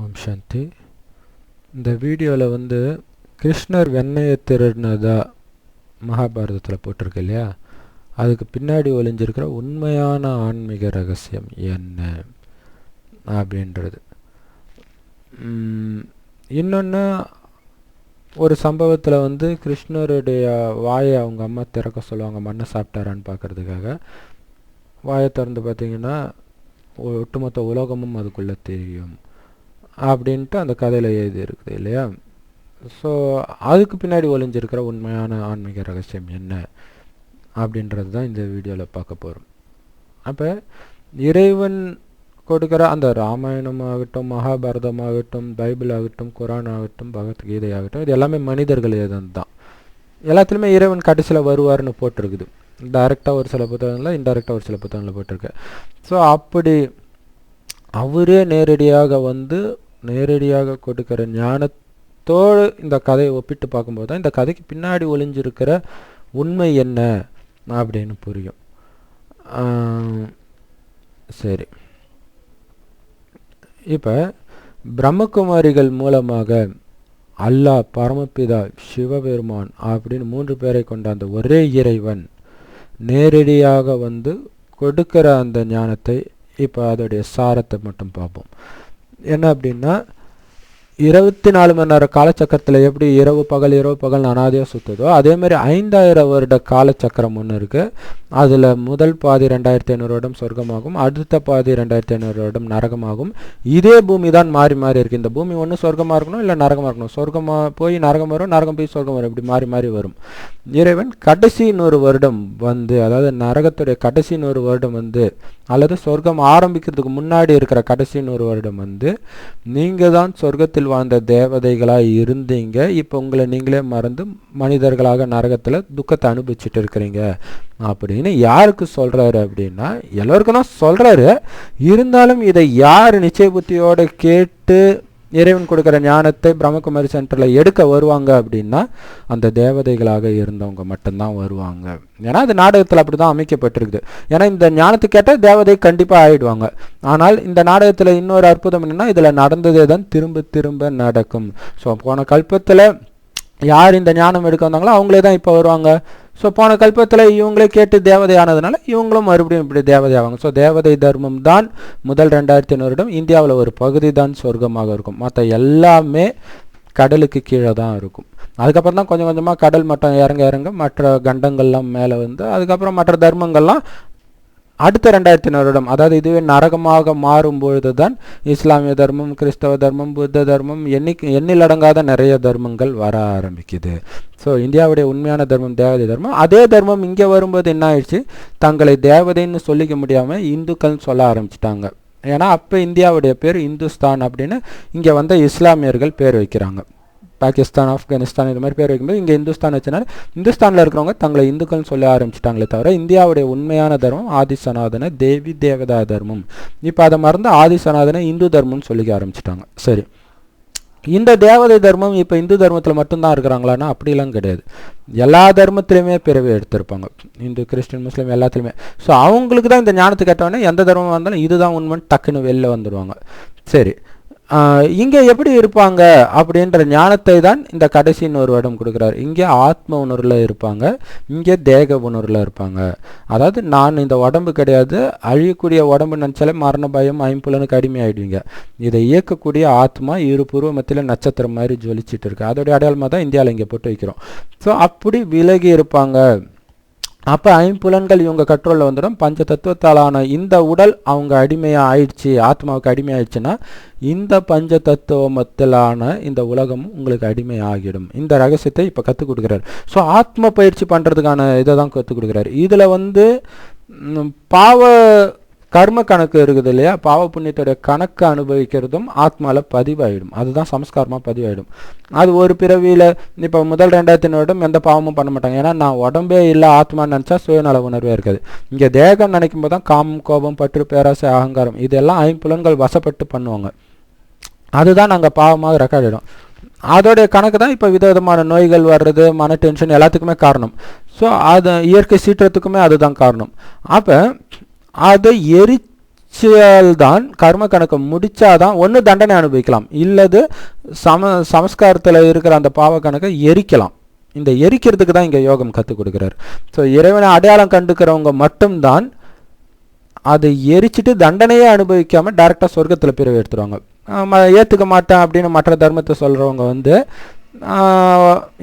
ஓம் சாந்தி இந்த வீடியோவில் வந்து கிருஷ்ணர் வெண்ணையை திருடினதா மகாபாரதத்தில் போட்டிருக்கு இல்லையா? அதுக்கு பின்னாடி ஒளிஞ்சிருக்கிற உண்மையான ஆன்மீக ரகசியம் என்ன அப்படின்றது. இன்னொன்று ஒரு சம்பவத்தில் வந்து கிருஷ்ணருடைய வாயை அவங்க அம்மா திறக்க சொல்லுவாங்க மண்ணை சாப்பிட்டாரான்னு பார்க்குறதுக்காக. வாயை திறந்து பார்த்தீங்கன்னா ஒட்டுமொத்த உலகமும் அதுக்குள்ளே தெரியும். அப்படின்ட்டு அந்த கதையில் எழுதி இருக்குது இல்லையா? ஸோ அதுக்கு பின்னாடி ஒளிஞ்சிருக்கிற உண்மையான ஆன்மீக ரகசியம் என்ன அப்படின்றது தான் இந்த வீடியோவில் பார்க்க போகிறோம் அப்போ இறைவன் கொடுக்குற அந்த ராமாயணம் ஆகட்டும் மகாபாரதம் ஆகட்டும் பைபிள் ஆகட்டும் குரான் ஆகட்டும் பகவத்கீதை ஆகட்டும் இது எல்லாமே மனிதர்கள் எதுவும் தான். எல்லாத்துலேயுமே இறைவன் கடைசியில் வருவார்னு போட்டிருக்குது. டைரெக்டாக ஒரு சில புத்தகங்களில் இன்டைரக்டாக ஒரு சில புத்தகங்களில் போட்டிருக்கு. ஸோ அப்படி அவரே நேரடியாக வந்து நேரடியாக கொடுக்கிற ஞானத்தோடு இந்த கதையை ஒப்பிட்டு பார்க்கும்போது தான் இந்த கதைக்கு பின்னாடி ஒளிஞ்சிருக்கிற உண்மை என்ன அப்படின்னு புரியும். சரி. இப்போ பிரம்மகுமாரிகள் மூலமாக அல்லாஹ் பரமபிதா சிவபெருமான் அப்படின்னு மூன்று பேரை கொண்ட அந்த ஒரே இறைவன் நேரடியாக வந்து கொடுக்கிற அந்த ஞானத்தை இப்போ அதோடைய சாரத்தை மட்டும் பார்ப்போம். என்ன அப்படின்னா இருபத்தி நாலு மணி நேரம் காலச்சக்கரத்தில் எப்படி இரவு பகல் இரவு பகல் அனாதையாக சுற்றுதோ அதேமாதிரி ஐந்தாயிரம் வருட காலச்சக்கரம் ஒன்று இருக்குது அதில் முதல் பாதி ரெண்டாயிரத்தி ஐநூறு வருடம் சொர்க்கமாகும் அடுத்த பாதி ரெண்டாயிரத்தி ஐநூறு வருடம் நரகமாகும். இதே பூமி தான் மாறி மாறி இருக்குது இந்த பூமி ஒன்று சொர்க்கமாக இருக்கணும் இல்லை நரகமாக இருக்கணும்? சொர்க்கமாக போய் நரகம் வரும் நரகம் போய் சொர்க்கம் வரும். இப்படி மாறி மாறி வரும். இறைவன் கடைசி நூறு வருடம் வந்து அதாவது நரகத்துடைய கடைசி நூறு வருடம் வந்து அல்லது சொர்க்கம் ஆரம்பிக்கிறதுக்கு முன்னாடி இருக்கிற கடைசி நூறு வருடம் வந்து நீங்கள் தான் சொர்க்கத்தில் வாழ்ந்த தேவதைகளாக இருந்தீங்க. இப்போ உங்களை நீங்களே மறந்து மனிதர்களாக நரகத்தில் துக்கத்தை அனுபவிச்சுட்டு இருக்கிறீங்க. அப்படின்னு யாருக்கு சொல்கிறாரு அப்படின்னா எல்லோருக்கும் தான் சொல்கிறாரு இருந்தாலும் இதை யார் நிச்சய புத்தியோடு கேட்டு இறைவன் கொடுக்குற ஞானத்தை பிரம்மகுமாரி சென்டரில் எடுக்க வருவாங்க அப்படின்னா அந்த தேவதைகளாக இருந்தவங்க மட்டும்தான் வருவாங்க. ஏன்னா அது நாடகத்தில் அப்படி தான் அமைக்கப்பட்டிருக்குது. ஏன்னா இந்த ஞானத்தை கேட்டால் தேவதை கண்டிப்பாக ஆயிடுவாங்க. ஆனால் இந்த நாடகத்தில் இன்னொரு அற்புதம் என்னென்னா இதில் நடந்ததே தான் திரும்ப திரும்ப நடக்கும். ஸோ போன கல்பத்தில் யார் இந்த ஞானம் எடுக்க வந்தாங்களோ அவங்களே தான் இப்போ வருவாங்க. ஸோ போன கல்பத்தில் இவங்களே கேட்டு தேவதை ஆனதுனால இவங்களும் மறுபடியும் இப்படி தேவதை ஆவாங்க ஸோ தேவதை தர்மம் தான் முதல் ரெண்டாயிரத்தி வருடம் இந்தியாவில் ஒரு பகுதி தான் சொர்க்கமாக இருக்கும். மற்ற எல்லாமே கடலுக்கு கீழே தான் இருக்கும். அதுக்கப்புறம் தான் கொஞ்சம் கொஞ்சமாக கடல் மட்டம் இறங்க இறங்க மற்ற கண்டங்கள்லாம் மேலே வந்து அதுக்கப்புறம் மற்ற தர்மங்கள்லாம் அடுத்த ரெண்டாயிரத்தி வருடம் அதாவது இதுவே நரகமாக மாறும் பொழுது தான் இஸ்லாமிய தர்மம் கிறிஸ்தவ தர்மம் புத்த தர்மம் எண்ணி எண்ணிலடங்காத நிறைய தர்மங்கள் வர ஆரம்பிக்குது. ஸோ இந்தியாவுடைய உண்மையான தர்மம் தேவதை தர்மம். அதே தர்மம் இங்கே வரும்போது என்ன ஆயிடுச்சு? தங்களை தேவதைன்னு சொல்லிக்க முடியாமல் இந்துக்கள்னு சொல்ல ஆரம்பிச்சிட்டாங்க. ஏன்னா அப்போ இந்தியாவுடைய பேர் இந்துஸ்தான் அப்படின்னு இங்கே வந்த இஸ்லாமியர்கள் பேர் வைக்கிறாங்க. பாகிஸ்தான் ஆப்கானிஸ்தான் இது மாதிரி பேர் வைக்கும்போது இங்கே இந்துஸ்தான் வச்சனால இந்துஸ்தானில் இருக்கிறவங்க தங்களை இந்துக்கள்னு சொல்ல ஆரம்பிச்சிட்டாங்களே தவிர இந்தியாவுடைய உண்மையான தர்மம் ஆதி சனாதன தேவி தேவதா தர்மம். இப்போ அதை மறந்து ஆதி சனாதன இந்து தர்மம்னு சொல்லிக்க ஆரம்பிச்சிட்டாங்க. சரி. இந்த தேவதை தர்மம் இப்போ இந்து தர்மத்தில் மட்டும்தான் இருக்கிறாங்களான்னா அப்படிலாம் கிடையாது. எல்லா தர்மத்திலையுமே பிறவி எடுத்திருப்பாங்க. இந்து கிறிஸ்டின் முஸ்லீம் எல்லாத்துலேயுமே. ஸோ அவங்களுக்கு தான் இந்த ஞானத்தை கேட்டவொடனே எந்த தர்மமாக இருந்தாலும் இதுதான் உண்மைன்னு டக்குன்னு வெளில வந்துடுவாங்க சரி. இங்கே எப்படி இருப்பாங்க அப்படின்ற ஞானத்தை தான் இந்த கடைசின்னு ஒரு வருடம் கொடுக்குறாரு. இங்கே ஆத்ம உணர்வில் இருப்பாங்க இங்கே தேக உணர்வில் இருப்பாங்க. அதாவது நான் இந்த உடம்பு கிடையாது அழியக்கூடிய உடம்பு நினச்சாலே மரண பயம் ஐம்புலனுக்கு அடிமையாயிடுவீங்க இதை இயக்கக்கூடிய ஆத்மா இரு பூர்வ மத்தியில் நட்சத்திரம் மாதிரி ஜொலிச்சிட்டு இருக்கு. அதோடைய அடையாளமாக தான் இந்தியாவில் இங்கே போட்டு வைக்கிறோம். ஸோ அப்படி விலகி இருப்பாங்க. அப்போ ஐம்புலன்கள் இவங்க கண்ட்ரோலில் வந்துடும். பஞ்ச தத்துவத்தாலான இந்த உடல் அவங்க அடிமையாக ஆயிடுச்சு ஆத்மாவுக்கு அடிமையாயிடுச்சுன்னா இந்த பஞ்ச தத்துவமத்திலான இந்த உலகம் உங்களுக்கு அடிமை ஆகிடும் இந்த ரகசியத்தை இப்போ கற்றுக் கொடுக்குறாரு. ஸோ ஆத்ம பயிற்சி பண்ணுறதுக்கான இதை தான் கற்றுக் கொடுக்குறாரு. இதில் வந்து பாவ கர்ம கணக்கு இருக்குது இல்லையா? பாவ புண்ணியத்துடைய கணக்கு அனுபவிக்கிறதும் ஆத்மாவில் பதிவாயிடும். அதுதான் சம்ஸ்காரமாக பதிவாயிடும். அது ஒரு பிறவியில் இப்போ முதல் ரெண்டாயிரத்தி வருடம் எந்த பாவமும் பண்ண மாட்டாங்க. ஏன்னா நான் உடம்பே இல்லை ஆத்மான்னு நினச்சா சுயநல உணர்வே இருக்காது. இங்கே தேகம் நினைக்கும் போது தான் காமம் கோபம் பற்று பேராசை அகங்காரம் இதெல்லாம் ஐம்புலன்கள் வசப்பட்டு பண்ணுவாங்க. அதுதான் நாங்கள் பாவமாக ரெக்கார்டிடும் அதோடைய கணக்கு தான் இப்போ விதவிதமான நோய்கள் வர்றது மன டென்ஷன் எல்லாத்துக்குமே காரணம். ஸோ அது இயற்கை சீற்றத்துக்குமே அதுதான் காரணம். அப்போ அதை எரிச்சல் தான் கர்ம கணக்கு முடித்தாதான் ஒன்று தண்டனை அனுபவிக்கலாம். இல்லது சம சமஸ்காரத்தில் இருக்கிற அந்த பாவ கணக்கை எரிக்கலாம். இந்த எரிக்கிறதுக்கு தான் இங்கே யோகம் கற்றுக் கொடுக்குறாரு. ஸோ இறைவனை அடையாளம் கண்டுக்கிறவங்க மட்டும்தான் அதை எரிச்சிட்டு தண்டனையே அனுபவிக்காமல் டேரெக்டாக சொர்க்கத்தில் பிரிவு எடுத்துருவாங்க. ஏற்றுக்க மாட்டேன் அப்படின்னு மற்ற தர்மத்தை சொல்கிறவங்க வந்து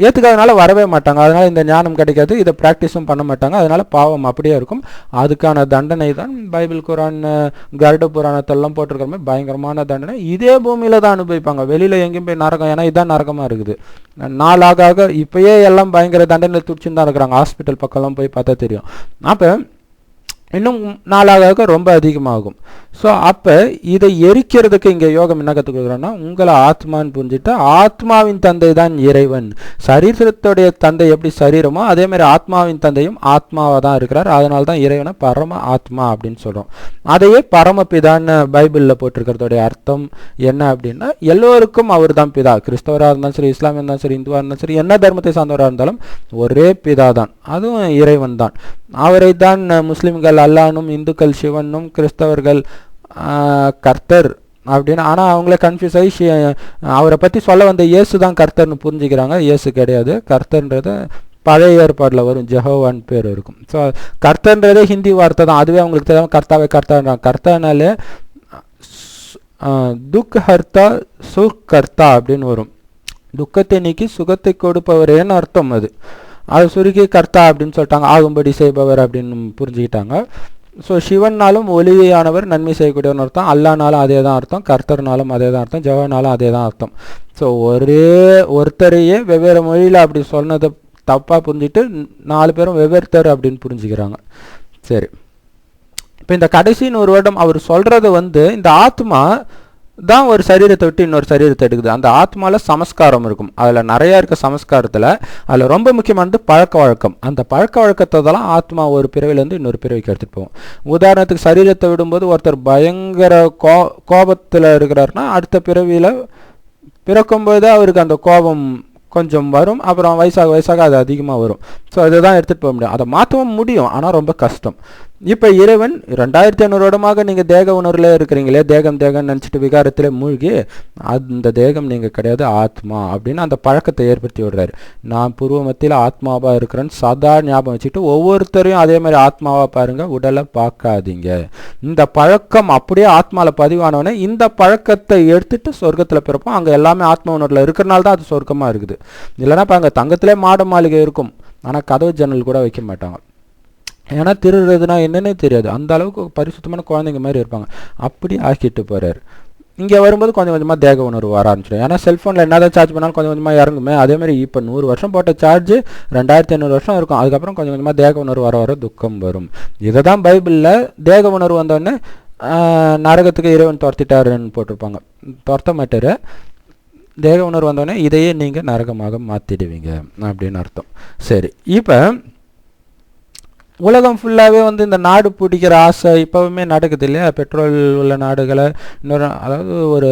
ஏற்றுக்காதனால வரவே மாட்டாங்க. அதனால் இந்த ஞானம் கிடைக்காது. இதை ப்ராக்டிஸும் பண்ண மாட்டாங்க. அதனால் பாவம் அப்படியே இருக்கும். அதுக்கான தண்டனை தான் பைபிள் குரான் கருட புராணத்தெல்லாம் போட்டிருக்கிற மாதிரி பயங்கரமான தண்டனை. இதே பூமியில் தான் அனுபவிப்பாங்க. வெளியில் எங்கேயும் போய் நரகம் ஏன்னா இதான் நரகமாக இருக்குது. நாளாக ஆக இப்போயே எல்லாம் பயங்கர தண்டனை துடிச்சுன்னு தான் இருக்கிறாங்க. ஹாஸ்பிட்டல் பக்கம்லாம் போய் பார்த்தா தெரியும். அப்போ இன்னும் நாளாக ரொம்ப அதிகமாகும். ஸோ அப்போ இதை எரிக்கிறதுக்கு இங்கே யோகம் என்ன கற்றுக் கொடுக்குறோன்னா உங்களை ஆத்மான்னு புரிஞ்சுட்டு ஆத்மாவின் தந்தை தான் இறைவன். சரீரத்துடைய தந்தை எப்படி சரீரமோ அதேமாதிரி ஆத்மாவின் தந்தையும் ஆத்மாவாக தான் இருக்கிறார். அதனால தான் இறைவனை பரம ஆத்மா அப்படின்னு சொல்கிறோம் அதையே பரமபிதான்னு பைபிளில் போட்டிருக்கிறதுடைய அர்த்தம் என்ன அப்படின்னா எல்லோருக்கும் அவர் தான் பிதா. கிறிஸ்தவராக இருந்தாலும் சரி இஸ்லாமியாக இருந்தாலும் சரி இந்துவாக இருந்தாலும் சரி என்ன தர்மத்தை சார்ந்தவராக இருந்தாலும் ஒரே பிதா தான். அதுவும் இறைவன் தான். அவரை தான் முஸ்லீம்கள் அல்லானும் இந்துக்கள் சிவனும் கிறிஸ்தவர்கள் கர்த்தர் அப்படின்னு. ஆனால் அவங்களே கன்ஃபியூஸ் ஆகி அவரை பற்றி சொல்ல வந்த இயேசு தான் கர்த்தர்னு புரிஞ்சுக்கிறாங்க. இயேசு கிடையாது. கர்த்தர்ன்றது பழைய ஏற்பாடில் வரும். ஜெஹோவான் பேர் இருக்கும். ஸோ கர்த்தன்றதே ஹிந்தி வார்த்தை தான். அதுவே அவங்களுக்கு தெரியாமல் கர்த்தாவே கர்த்தான்றாங்க. கர்த்தானாலே துக் ஹர்த்தா சுக் கர்த்தா அப்படின்னு வரும். துக்கத்தை நீக்கி சுகத்தை கொடுப்பவரேன்னு அர்த்தம் அது. அது சுருக்கி கர்த்தா அப்படின்னு சொல்லிட்டாங்க. ஆகும்படி செய்பவர் அப்படின்னு புரிஞ்சுக்கிட்டாங்க. ஸோ சிவன்னாலும் ஒளியானவர் நன்மை செய்யக்கூடியவன் அர்த்தம். அல்லானாலும் அதே தான் அர்த்தம். கர்த்தர்னாலும் அதே தான் அர்த்தம். ஜவனாலும் அதே தான் அர்த்தம். ஸோ ஒரே ஒருத்தரையே வெவ்வேறு மொழியில் அப்படி சொன்னதை தப்பாக புரிஞ்சுட்டு நாலு பேரும் வெவ்வேறுத்தர் அப்படின்னு புரிஞ்சுக்கிறாங்க. சரி. இப்போ இந்த கடைசின்னு ஒரு வருடம் அவர் சொல்கிறது வந்து இந்த ஆத்மா தான் ஒரு சரீரத்தை விட்டு இன்னொரு சரீரத்தை எடுக்குது. அந்த ஆத்மாவில் சமஸ்காரம் இருக்கும். அதில் நிறையா இருக்க சமஸ்காரத்தில் அதில் ரொம்ப முக்கியமானது பழக்க வழக்கம். அந்த பழக்க வழக்கத்தை தான் ஆத்மா ஒரு பிறவிலேருந்து இன்னொரு பிறவிக்கு எடுத்துகிட்டு போவோம் உதாரணத்துக்கு சரீரத்தை விடும்போது ஒருத்தர் பயங்கர கோ கோபத்தில் இருக்கிறாருன்னா அடுத்த பிறவியில் பிறக்கும்போது அவருக்கு அந்த கோபம் கொஞ்சம் வரும். அப்புறம் வயசாக வயசாக அது அதிகமாக வரும். ஸோ அதுதான் எடுத்துகிட்டு போக முடியும். அதை மாற்றவும் முடியும். ஆனால் ரொம்ப கஷ்டம். இப்போ இறைவன் ரெண்டாயிரத்தி ஐநூறு வருடமாக நீங்கள் தேக உணர்வில் இருக்கிறீங்களே தேகம் தேகம் நினச்சிட்டு விகாரத்தில் மூழ்கி அந்த தேகம் நீங்கள் கிடையாது ஆத்மா அப்படின்னு அந்த பழக்கத்தை ஏற்படுத்தி விடுறாரு. நான் பூர்வ மத்தியில் ஆத்மாவாக இருக்கிறேன்னு சதா ஞாபகம் வச்சுட்டு ஒவ்வொருத்தரையும் அதே மாதிரி ஆத்மாவாக பாருங்கள் உடலை பார்க்காதீங்க. இந்த பழக்கம் அப்படியே ஆத்மாவில் பதிவானவனே இந்த பழக்கத்தை எடுத்துட்டு சொர்க்கத்தில் பிறப்போம். அங்கே எல்லாமே ஆத்மா உணர்வில் இருக்கிறனால தான் அது சொர்க்கமாக இருக்குது. இல்லைன்னா இப்போ அங்கே தங்கத்திலே மாட மாளிகை இருக்கும். ஆனால் கதவு ஜன்னல் கூட வைக்க மாட்டாங்க. ஏன்னா திருடுறதுனா என்னன்னே தெரியாது. அந்த அளவுக்கு பரிசுத்தமான குழந்தைங்க மாதிரி இருப்பாங்க. அப்படி ஆக்கிட்டு போகிறார் இங்கே வரும்போது கொஞ்சம் கொஞ்சமாக தேக உணர்வு வர ஆரம்பிச்சிடும். ஏன்னா செல்ஃபோனில் என்னதான் சார்ஜ் பண்ணாலும் கொஞ்சம் கொஞ்சமாக இறங்குமே. அதேமாதிரி இப்போ நூறு வருஷம் போட்ட சார்ஜ் ரெண்டாயிரத்தி ஐநூறு வருஷம் இருக்கும். அதுக்கப்புறம் கொஞ்சம் கொஞ்சமாக தேக உணர்வு வர வர துக்கம் வரும். இதை தான் பைபிளில் தேக உணர்வு வந்தோடனே நரகத்துக்கு இறைவன் துரத்திட்டாருன்னு போட்டிருப்பாங்க. துரத்த மாட்டார். தேக உணர்வு வந்தோடனே இதையே நீங்கள் நரகமாக மாற்றிடுவீங்க அப்படின்னு அர்த்தம். சரி இப்போ உலகம் ஃபுல்லாகவே வந்து இந்த நாடு பிடிக்கிற ஆசை இப்போவுமே நடக்குது இல்லையா? பெட்ரோல் உள்ள நாடுகளை இன்னொரு அதாவது ஒரு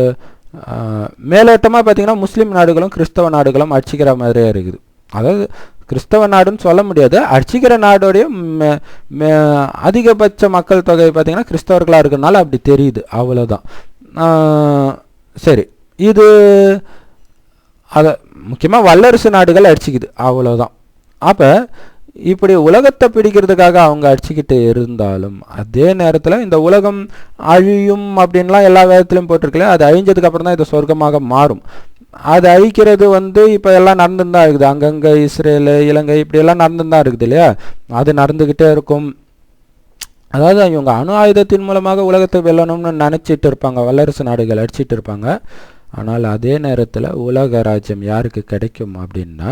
மேலோட்டமாக பார்த்தீங்கன்னா முஸ்லீம் நாடுகளும் கிறிஸ்தவ நாடுகளும் அடிச்சிக்கிற மாதிரியே இருக்குது. அதாவது கிறிஸ்தவ நாடுன்னு சொல்ல முடியாது. அடிச்சிக்கிற நாடோடைய அதிகபட்ச மக்கள் தொகை பார்த்திங்கன்னா கிறிஸ்தவர்களாக இருக்கிறனால அப்படி தெரியுது. அவ்வளோதான் சரி. இது அதை முக்கியமாக வல்லரசு நாடுகள் அடிச்சிக்குது. அவ்வளோதான் அப்போ இப்படி உலகத்தை பிடிக்கிறதுக்காக அவங்க அடிச்சுக்கிட்டு இருந்தாலும் அதே நேரத்தில் இந்த உலகம் அழியும் அப்படின்லாம் எல்லா வேதத்துலையும் போட்டிருக்கல அது அழிஞ்சதுக்கப்புறம் தான் இது சொர்க்கமாக மாறும். அது அழிக்கிறது வந்து இப்போ எல்லாம் நடந்துன்னு தான் இருக்குது. அங்கங்கே இஸ்ரேலு இலங்கை இப்படியெல்லாம் நடந்துன்னு தான் இருக்குது இல்லையா? அது நடந்துக்கிட்டே இருக்கும். அதாவது இவங்க அணு ஆயுதத்தின் மூலமாக உலகத்தை வெல்லணும்னு நினச்சிட்டு இருப்பாங்க. வல்லரசு நாடுகள் அடிச்சிட்டு இருப்பாங்க. ஆனால் அதே நேரத்தில் உலக ராஜ்யம் யாருக்கு கிடைக்கும் அப்படின்னா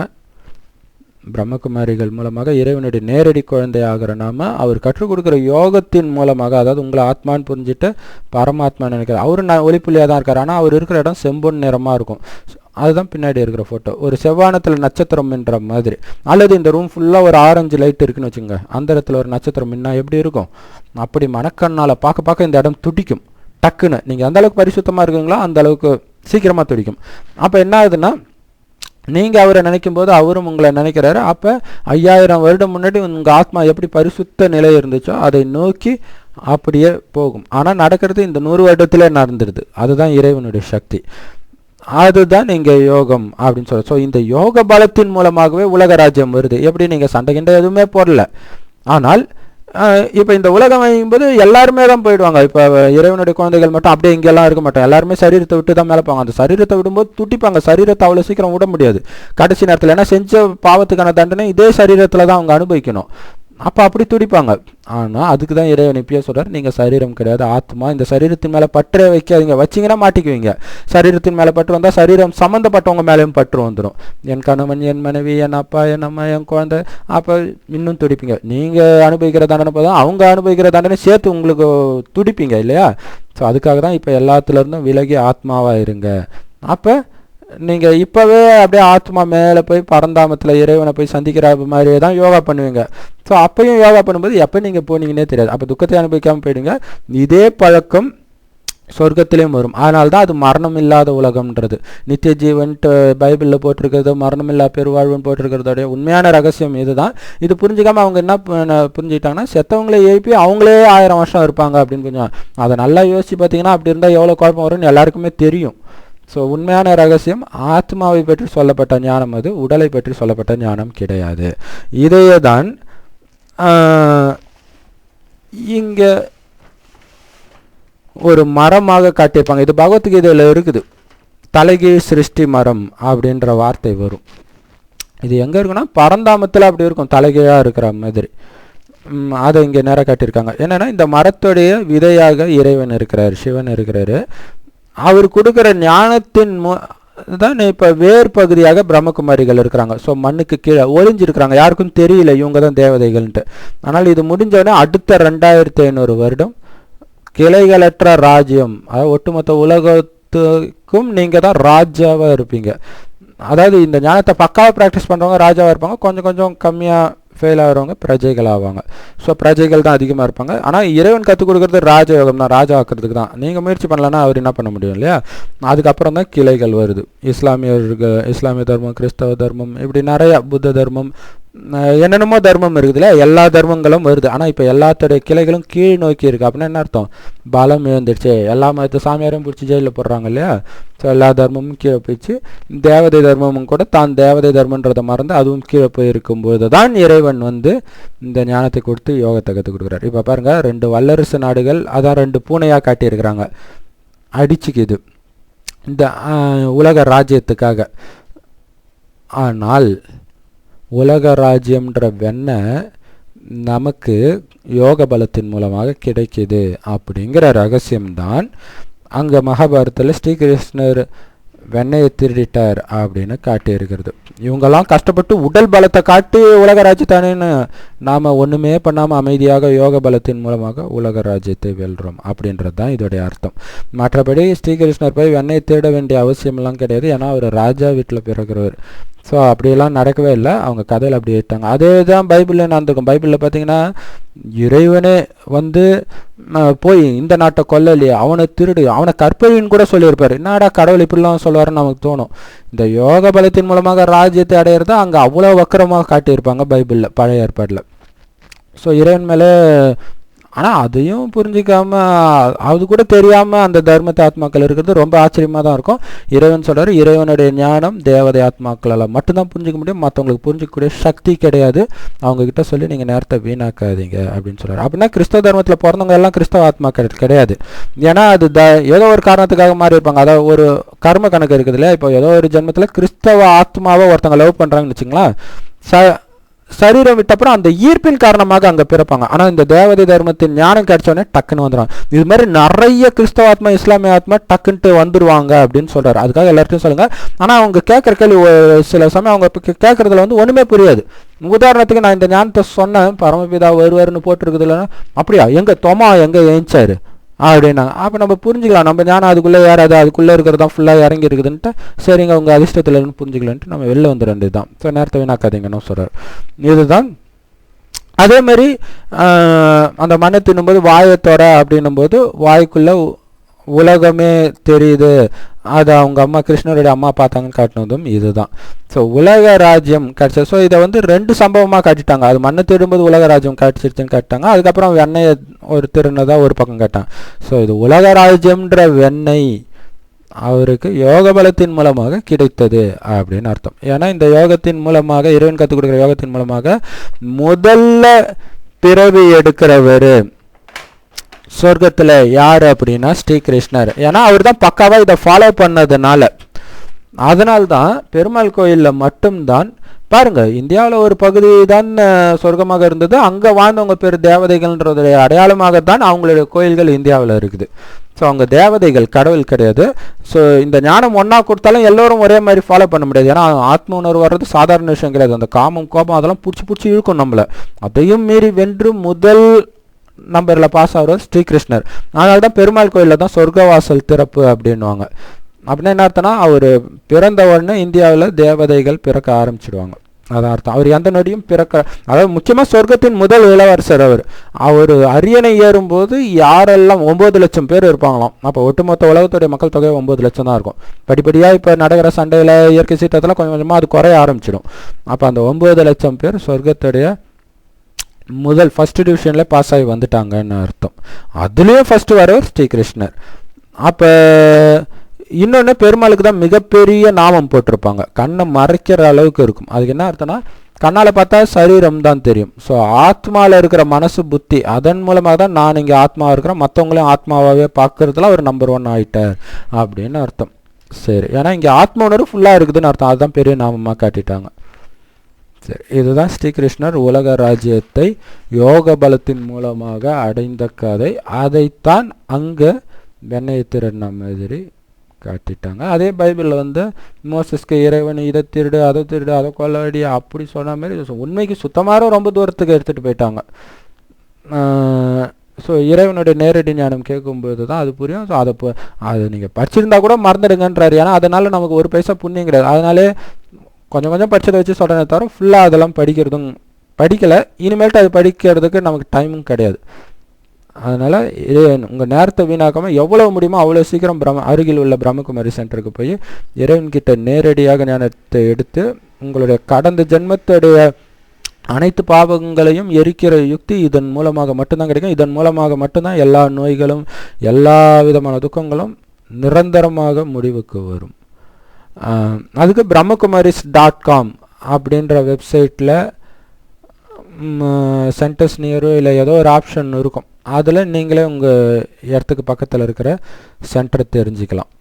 பிரம்மகுமாரிகள் மூலமாக இறைவனுடைய நேரடி குழந்தை ஆகிற நாம அவர் கற்றுக் கொடுக்குற யோகத்தின் மூலமாக அதாவது உங்களை ஆத்மான்னு புரிஞ்சுட்டு பரமாத்மா நினைக்கிறார். அவர் நான் ஒளிப்புள்ளியாக தான் இருக்கார். ஆனால் அவர் இருக்கிற இடம் செம்பொன் நிறமாக இருக்கும். அதுதான் பின்னாடி இருக்கிற ஃபோட்டோ ஒரு செவ்வானத்தில் நட்சத்திரம்ன்ற மாதிரி. அல்லது இந்த ரூம் ஃபுல்லாக ஒரு ஆரஞ்சு லைட் இருக்குன்னு வச்சுங்க அந்த இடத்துல ஒரு நட்சத்திரம் மின்னா எப்படி இருக்கும்? அப்படி மனக்கண்ணால் பார்க்க பார்க்க இந்த இடம் துடிக்கும். டக்குன்னு. நீங்கள் எந்த அளவுக்கு பரிசுத்தமாக இருக்குங்களோ? அந்த அளவுக்கு சீக்கிரமாக துடிக்கும். அப்போ என்ன ஆகுதுன்னா நீங்கள் அவரை நினைக்கும் போது அவரும் உங்களை நினைக்கிறாரு. அப்போ ஐயாயிரம் வருடம் முன்னாடி உங்கள் ஆத்மா எப்படி பரிசுத்த நிலை இருந்துச்சோ அதை நோக்கி அப்படியே போகும். ஆனால் நடக்கிறது இந்த நூறு வருடத்தில் நடந்துடுது அதுதான் இறைவனுடைய சக்தி. அதுதான் நீங்கள் யோகம் அப்படின்னு சொல்ல ஸோ இந்த யோக பலத்தின் மூலமாகவே உலக ராஜ்யம் வருது. எப்படி நீங்கள் சண்டை கிண்டை எதுவுமே போடல. ஆனால் இப்போ இந்த உலகம் என்பது எல்லாருமே தான் போயிடுவாங்க. இப்போ இறைவனுடைய குழந்தைகள் மட்டும் அப்படியே இங்கெல்லாம் இருக்க மாட்டோம் எல்லாருமே சரீரத்தை விட்டு தான் மேலே போவாங்க. அந்த சரீரத்தை விடும்போது துட்டிப்பாங்க சரீரத்தை அவ்வளோ சீக்கிரம் விட முடியாது. கடைசி நேரத்தில் ஏன்னா செஞ்ச பாவத்துக்கான தண்டனை இதே சரீரத்தில் தான் அவங்க அனுபவிக்கணும். அப்போ அப்படி துடிப்பாங்க. ஆனால் அதுக்கு தான் இறைவன் இப்பயே சொல்கிறார் நீங்கள் சரீரம் கிடையாது ஆத்மா இந்த சரீரத்தின் மேலே பற்றே வைக்காதீங்க. வச்சிங்கன்னா மாட்டிக்குவீங்க. சரீரத்தின் மேலே பற்று வந்தால் சரீரம் சம்மந்தப்பட்டவங்க மேலேயும் பற்று வந்துடும் என் கணவன் என் மனைவி என் அப்பா என் அம்மா என் குழந்தை அப்போ இன்னும் துடிப்பீங்க. நீங்கள் அனுபவிக்கிற தண்டனை போதும் அவங்க அனுபவிக்கிற தண்டனை சேர்த்து உங்களுக்கு துடிப்பீங்க இல்லையா? ஸோ அதுக்காக தான் இப்போ எல்லாத்துலேருந்தும் விலகி ஆத்மாவாக இருங்க. அப்போ நீங்கள் இப்போவே அப்படியே ஆத்மா மேலே போய் பரந்தாமத்தில் இறைவனை போய் சந்திக்கிற மாதிரியே தான் யோகா பண்ணுவீங்க. ஸோ அப்பையும் யோகா பண்ணும்போது எப்போ நீங்கள் போனீங்கன்னே தெரியாது. அப்போ துக்கத்தை அனுபவிக்காமல் போயிடுங்க. இதே பழக்கம் சொர்க்கத்திலையும் வரும். அதனால தான் அது மரணம் இல்லாத உலகம்ன்றது. நித்திய ஜீவன்ட்டு பைபிளில் போட்டிருக்கிறது மரணம் இல்லா பெருவாழ்வுன்னு போட்டிருக்கிறதோடைய உண்மையான ரகசியம் இதுதான். இது புரிஞ்சுக்காமல் அவங்க என்ன புரிஞ்சுக்கிட்டாங்கன்னா செத்தவங்களே எழுப்பி அவங்களே ஆயிரம் வருஷம் இருப்பாங்க அப்படின்னு கொஞ்சம் அதை நல்லா யோசிச்சு பார்த்தீங்கன்னா அப்படி இருந்தால் எவ்வளோ குழப்பம் வரும்னு எல்லாருக்குமே தெரியும். ஸோ உண்மையான ரகசியம் ஆத்மாவை பற்றி சொல்லப்பட்ட ஞானம் அது உடலை பற்றி சொல்லப்பட்ட ஞானம் கிடையாது. இதையே தான் இங்கே ஒரு மரமாக காட்டியிருப்பாங்க. இது பகவத்கீதையில் இருக்குது. தலைகீழ் சிருஷ்டி மரம் அப்படின்ற வார்த்தை வரும். இது எங்கே இருக்குன்னா பரந்தாமத்தில் அப்படி இருக்கும். தலைகீழாக இருக்கிற மாதிரி. அதை இங்கே நேராக காட்டியிருக்காங்க. என்னென்னா இந்த மரத்துடைய விதையாக இறைவன் இருக்கிறார் சிவன் இருக்கிறாரு. அவர் கொடுக்குற ஞானத்தின் மு தான் இப்போ வேர் பகுதியாக பிரம்மகுமாரிகள் இருக்கிறாங்க. ஸோ மண்ணுக்கு கீழே ஒளிஞ்சிருக்கிறாங்க. யாருக்கும் தெரியல இவங்க தான் தேவதைகள்ன்ட்டு. ஆனால் இது முடிஞ்சோடனே அடுத்த ரெண்டாயிரத்தி ஐநூறு வருடம் கிளைகளற்ற ராஜ்யம் அதாவது ஒட்டுமொத்த உலகத்துக்கும் நீங்கள் தான் ராஜாவாக இருப்பீங்க. அதாவது இந்த ஞானத்தை பக்காவாக ப்ராக்டிஸ் பண்ணுறவங்க ராஜாவாக இருப்பாங்க. கொஞ்சம் கொஞ்சம் கம்மியாக ஃபெயில் ஆகிறவங்க பிரஜைகள் ஆவாங்க. ஸோ பிரஜைகள் தான் அதிகமாக இருப்பாங்க. ஆனால் இறைவன் கற்றுக் கொடுக்குறது ராஜயோகம் தான் ராஜா ஆக்கிறதுக்கு தான். நீங்கள் முயற்சி பண்ணலன்னா அவர் என்ன பண்ண முடியும் இல்லையா? அதுக்கப்புறம் தான் கிளைகள் வருது. இஸ்லாமியர்கள் இஸ்லாமிய தர்மம் கிறிஸ்தவ தர்மம் இப்படி நிறைய புத்த தர்மம் என்னென்னமோ தர்மம் இருக்குதுல்ல? எல்லா தர்மங்களும் வருது. ஆனால் இப்போ எல்லாத்துடைய கிளைகளும் கீழ் நோக்கி இருக்குது அப்படின்னா என்ன அர்த்தம்? பலம் இழந்துடுச்சு எல்லா மதத்தை சாமியாரையும் பிடிச்சி ஜெயிலில் போடுறாங்க இல்லையா? ஸோ எல்லா தர்மமும் கீழே போயிடுச்சு. தேவதை தர்மமும் கூட தான் தேவதை தர்மன்றதை மறந்து அதுவும் கீழே போய் இருக்கும்போது தான் இறைவன் வந்து இந்த ஞானத்தை கொடுத்து யோகத்தை கற்றுக் கொடுக்குறாரு. இப்போ பாருங்கள் ரெண்டு வல்லரசு நாடுகள் அதான் ரெண்டு பூனையாக காட்டியிருக்கிறாங்க. அடிச்சுக்குது. இந்த உலக ராஜ்யத்துக்காக. ஆனால் உலக ராஜ்யம்ன்ற வெண்ணை நமக்கு யோக பலத்தின் மூலமாக கிடைக்கிது அப்படிங்கிற ரகசியம்தான் அங்கே மகாபாரதத்தில் ஸ்ரீகிருஷ்ணர் வெண்ணையை திருடிட்டார் அப்படின்னு காட்டியிருக்கிறது. இவங்கெல்லாம் கஷ்டப்பட்டு உடல் பலத்தை காட்டி உலக ராஜ்யத்தானேன்னு நாம் ஒன்றுமே பண்ணாமல் அமைதியாக யோக பலத்தின் மூலமாக உலக ராஜ்யத்தை வெல்றோம் அப்படின்றது தான் இதோடைய அர்த்தம். மற்றபடி ஸ்ரீகிருஷ்ணர் போய் வெண்ணையை தேட வேண்டிய அவசியமெல்லாம் கிடையாது. ஏன்னா அவர் ராஜா வீட்டில் பிறகுறவர் ஸோ அப்படியெல்லாம் நடக்கவே இல்லை. அவங்க கதையில் அப்படி எடுத்தாங்க அதே தான் பைபிளில் நடந்திருக்கும். பைபிளில் பார்த்தீங்கன்னா இறைவனே வந்து போய் இந்த நாட்டை கொல்லலையே. அவனை திருடு அவனை கற்பழின்னு கூட சொல்லியிருப்பார். என்னடா கடவுள் இப்படிலாம் சொல்லுவாருன்னு நமக்கு தோணும். இந்த யோக பலத்தின் மூலமாக ராஜ்யத்தை அடையிறத அங்கே அவ்வளோ வக்கரமாக காட்டியிருப்பாங்க பைபிளில் பழைய ஏற்பாட்டில் ஸோ இறைவன் மேலே ஆனால் அதையும் புரிஞ்சிக்காமல் அது கூட தெரியாமல் அந்த தர்மத்தை ஆத்மாக்கள் இருக்கிறது ரொம்ப ஆச்சரியமாக தான் இருக்கும். இறைவன் சொல்கிறார் இறைவனுடைய ஞானம் தேவதை ஆத்மாக்களால் மட்டும்தான் புரிஞ்சிக்க முடியும். மற்றவங்களுக்கு புரிஞ்சிக்கக்கூடிய சக்தி கிடையாது. அவங்கக்கிட்ட சொல்லி நீங்கள் நேரத்தை வீணாக்காதீங்க அப்படின்னு சொல்கிறார் அப்படின்னா கிறிஸ்தவ தர்மத்தில் பிறந்தவங்க எல்லாம் கிறிஸ்தவ ஆத்மாக்கள் கிடையாது. ஏன்னா அது த ஏதோ ஒரு காரணத்துக்காக மாறி இருப்பாங்க. அதாவது ஒரு கர்ம கணக்கு இருக்குது இல்லையா? இப்போ ஏதோ ஒரு ஜென்மத்தில் கிறிஸ்தவ ஆத்மாவை ஒருத்தவங்க லவ் பண்ணுறாங்கன்னு வச்சுங்களா ச சரீரம் விட்டப்புறம் அந்த ஈர்ப்பின் காரணமாக அங்கே பிறப்பாங்க. ஆனால் இந்த தேவதை தர்மத்தின் ஞானம் கிடைச்சோடனே டக்குன்னு வந்துடும் இது மாதிரி நிறைய கிறிஸ்தவ ஆத்மா இஸ்லாமிய ஆத்மா டக்குன்ட்டு வந்துருவாங்க அப்படின்னு சொல்கிறார் அதுக்காக எல்லார்ட்டையும் சொல்லுங்கள் ஆனால் அவங்க கேட்குற கேள்வி சில சமயம் அவங்க கேட்குறதுல கேட்கறதுல வந்து ஒன்றுமே புரியாது. உதாரணத்துக்கு நான் இந்த ஞானத்தை சொன்னேன். பரமபிதா வருவாருன்னு போட்டிருக்குது இல்லைன்னா அப்படியா? எங்கே? தொமா எங்கே ஏஞ்சாரு அப்படின்னாங்க. அப்போ நம்ம புரிஞ்சுக்கலாம். நம்ம ஞானம் அதுக்குள்ளே ஏறாது. அதுக்குள்ளே இருக்கிறதா ஃபுல்லாக இறங்கி இருக்குதுன்ட்டு சரிங்க உங்கள் அதிர்ஷ்டத்தில் இருந்து புரிஞ்சுக்கலன்ட்டு நம்ம வெளில வந்து ரெண்டு தான் ஸோ நேரத்தை வீணாக்காதீங்கன்னு சொல்கிறார் இதுதான். அதே மாதிரி அந்த மண்ணை தின்னும்போது வாயை அப்படின்னும் போது வாய்க்குள்ளே உலகமே தெரியுது. அது அவங்க அம்மா கிருஷ்ணருடைய அம்மா பார்த்தாங்கன்னு காட்டினதும் இதுதான். ஸோ உலக ராஜ்யம் கிடச்சது. ஸோ இதை வந்து ரெண்டு சம்பவமாக காட்டிட்டாங்க. அது மண்ணை திருடும்போது உலக ராஜ்யம் கிடச்சிருச்சுன்னு காட்டாங்க அதுக்கப்புறம் வெண்ணெயை ஒரு திருநதாக ஒரு பக்கம் காட்டாங்க ஸோ இது உலக ராஜ்யம்ன்ற வெண்ணெய் அவருக்கு யோக பலத்தின் மூலமாக கிடைத்தது அப்படின்னு அர்த்தம். ஏன்னா இந்த யோகத்தின் மூலமாக இறைவன் கற்றுக் கொடுக்குற யோகத்தின் மூலமாக முதல்ல பிறவி எடுக்கிறவர் சொர்க்கத்தில் யார் அப்படின்னா ஸ்ரீகிருஷ்ணர் ஏன்னா அவர் தான் பக்காவாக இதை ஃபாலோ பண்ணதுனால. அதனால்தான் பெருமாள் கோயிலில் மட்டும்தான் பாருங்க இந்தியாவில் ஒரு பகுதி தான் சொர்க்கமாக இருந்தது. அங்கே வாழ்ந்தவங்க பேர் தேவதைகள்ன்றதுடைய அடையாளமாக தான் அவங்களுடைய கோயில்கள் இந்தியாவில் இருக்குது. ஸோ அவங்க தேவதைகள் கடவுள் கிடையாது. ஸோ இந்த ஞானம் ஒன்றா கொடுத்தாலும் எல்லோரும் ஒரே மாதிரி ஃபாலோ பண்ண முடியாது. ஏன்னா ஆத்ம உணர்வு வர்றது சாதாரண விஷயம் கிடையாது. அந்த காமம் கோபம் அதெல்லாம் பிடிச்சி பிடிச்சி இழுக்கும் நம்மளை. அதையும் மீறி வென்று முதல் நம்பரில் பாஸ் ஆகிறவர் ஸ்ரீகிருஷ்ணர். அதனால தான் பெருமாள் கோயிலில் தான் சொர்க்கவாசல் திறப்பு அப்படின்னுவாங்க. அப்படின்னா என்ன அர்த்தம்னா அவர் பிறந்த உடனே இந்தியாவில் தேவதைகள் பிறக்க ஆரம்பிச்சிடுவாங்க. அதான் அர்த்தம். அவர் எந்த நொடியும் பிறக்க அதாவது முக்கியமாக சொர்க்கத்தின் முதல் இளவரசர் அவர். அவர் அரியணை ஏறும்போது யாரெல்லாம் ஒம்பது லட்சம் பேர் இருப்பாங்களாம். அப்போ ஒட்டுமொத்த உலகத்துடைய மக்கள் தொகை ஒம்பது லட்சம் தான் இருக்கும். படிப்படியாக இப்போ நடக்கிற சண்டையில் இயற்கை சீற்றத்தில் கொஞ்சம் கொஞ்சமாக அது குறைய ஆரம்பிச்சிடும். அப்போ அந்த ஒம்பது லட்சம் பேர் சொர்க்கத்துடைய முதல் ஃபஸ்ட் டிவிஷனில் பாஸ் ஆகி வந்துட்டாங்கன்னு அர்த்தம். அதுலேயும் ஃபஸ்ட்டு வரவர் ஸ்ரீகிருஷ்ணர். அப்போ இன்னொன்று பெருமாளுக்கு தான் மிகப்பெரிய நாமம் போட்டிருப்பாங்க. கண்ணை மறைக்கிற அளவுக்கு இருக்கும். அதுக்கு என்ன அர்த்தம்னா கண்ணால் பார்த்தா சரீரம் தான் தெரியும். ஸோ ஆத்மாவில் இருக்கிற மனசு புத்தி அதன் மூலமாக தான் நான் இங்கே ஆத்மாவாக இருக்கிறேன். மற்றவங்களையும் ஆத்மாவாகவே பார்க்குறதுல அவர் நம்பர் ஒன் ஆகிட்டார் அப்படின்னு அர்த்தம். சரி. ஏன்னா இங்கே ஆத்ம உணர்வு ஃபுல்லாக இருக்குதுன்னு அர்த்தம். அதுதான் பெரிய நாமமாக காட்டிட்டாங்க. சரி இதுதான் ஸ்ரீகிருஷ்ணர் உலக ராஜ்யத்தை யோக பலத்தின் மூலமாக அடைந்த கதை. அதைத்தான் அங்கே வெண்ணெய் திருடின மாதிரி காட்டிட்டாங்க. அதே பைபிளில் வந்து மோசஸ்க்கு இறைவன் இதை திருடு அதை திருடு அதை கொள்ளடி அப்படி சொன்ன மாதிரி உண்மைக்கு சுத்தமாக ரொம்ப தூரத்துக்கு எடுத்துகிட்டு போயிட்டாங்க. ஸோ இறைவனுடைய நேரடி ஞானம் கேட்கும்போது தான் அது புரியும். ஸோ அதை இப்போ நீங்கள் படிச்சிருந்தா கூட மறந்துடுங்கன்றாரு. ஏன்னா அதனால நமக்கு ஒரு பைசா புண்ணியம் கிடையாது. அதனாலே கொஞ்சம் கொஞ்சம் படிச்சதை வச்சு சொல்கிறேனே தவிர ஃபுல்லாக அதெல்லாம் படிக்கிறதும் படிக்கலை. இனிமேல்ட்டு அது படிக்கிறதுக்கு நமக்கு டைமும் கிடையாது. அதனால் இது உங்கள் நேரத்தை வீணாக்காமல் எவ்வளோ முடியுமோ அவ்வளோ சீக்கிரம் பிரம்ம அருகில் உள்ள பிரம்மகுமாரி சென்டருக்கு போய் இறைவன்கிட்ட நேரடியாக ஞானத்தை எடுத்து உங்களுடைய கடந்த ஜென்மத்துடைய அனைத்து பாவங்களையும் எரிக்கிற யுக்தி இதன் மூலமாக மட்டும்தான் கிடைக்கும். இதன் மூலமாக மட்டும்தான் எல்லா நோய்களும் எல்லா விதமான துக்கங்களும் நிரந்தரமாக முடிவுக்கு வரும். அதுக்கு பிரம்மகுமாரிஸ் டாட் காம் அப்படின்ற வெப்சைட்டில் சென்டர்ஸ் நியரோ இல்லை ஏதோ ஒரு ஆப்ஷன் இருக்கும். அதில் நீங்களே உங்கள் இடத்துக்கு பக்கத்தில் இருக்கிற சென்டர் தெரிஞ்சுக்கலாம்.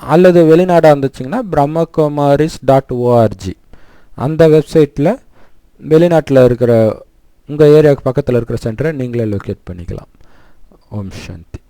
அல்லது வெளிநாடாக இருந்துச்சிங்கன்னா Brahmakumaris dot O R G அந்த வெப்சைட்டில் வெளிநாட்டில் இருக்கிற உங்கள் ஏரியாவுக்கு பக்கத்தில் இருக்கிற சென்டரை நீங்களே லொக்கேட் பண்ணிக்கலாம். ஓம் சாந்தி.